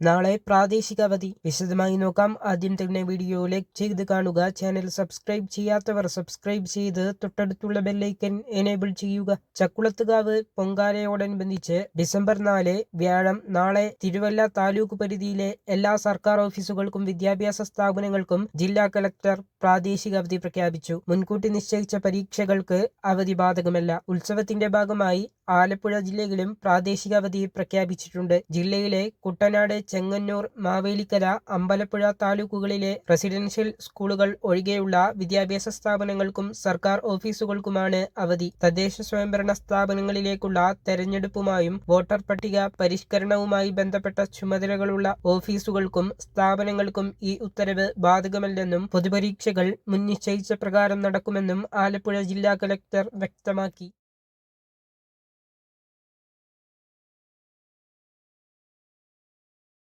നാളെ പ്രാദേശിക അവധി വിശദമായി നോക്കാം. ആദ്യം തന്നെ വീഡിയോ ലൈക്ക് ചെയ്ത് കാണുക. ചാനൽ സബ്സ്ക്രൈബ് ചെയ്യാത്തവർ സബ്സ്ക്രൈബ് ചെയ്ത് തൊട്ടടുത്തുള്ള ബെല്ലൈക്കൻ എനേബിൾ ചെയ്യുക. ചക്കുളത്തുകാവ് പൊങ്കാലയോടനുബന്ധിച്ച് ഡിസംബർ നാല് വ്യാഴം നാളെ തിരുവല്ല താലൂക്ക് പരിധിയിലെ എല്ലാ സർക്കാർ ഓഫീസുകൾക്കും വിദ്യാഭ്യാസ സ്ഥാപനങ്ങൾക്കും ജില്ലാ കലക്ടർ പ്രാദേശിക അവധി പ്രഖ്യാപിച്ചു. മുൻകൂട്ടി നിശ്ചയിച്ച പരീക്ഷകൾക്ക് അവധി ബാധകമല്ല. ഉത്സവത്തിന്റെ ഭാഗമായി ആലപ്പുഴ ജില്ലയിലും പ്രാദേശിക അവധി പ്രഖ്യാപിച്ചിട്ടുണ്ട്. ജില്ലയിലെ കുട്ടനാട് ചെങ്ങന്നൂർ മാവേലിക്കര അമ്പലപ്പുഴ താലൂക്കുകളിലെ റെസിഡൻഷ്യൽ സ്കൂളുകൾ ഒഴികെയുള്ള വിദ്യാഭ്യാസ സ്ഥാപനങ്ങൾക്കും സർക്കാർ ഓഫീസുകൾക്കുമാണ് അവധി. തദ്ദേശ സ്വയംഭരണ സ്ഥാപനങ്ങളിലേക്കുള്ള തെരഞ്ഞെടുപ്പുമായും വോട്ടർ പട്ടിക പരിഷ്കരണവുമായി ബന്ധപ്പെട്ട ചുമതലകളുള്ള ഓഫീസുകൾക്കും സ്ഥാപനങ്ങൾക്കും ഈ ഉത്തരവ് ബാധകമല്ലെന്നും പൊതുപരീക്ഷകൾ മുൻനിശ്ചയിച്ച പ്രകാരം നടക്കുമെന്നും ആലപ്പുഴ ജില്ലാ കലക്ടർ വ്യക്തമാക്കി.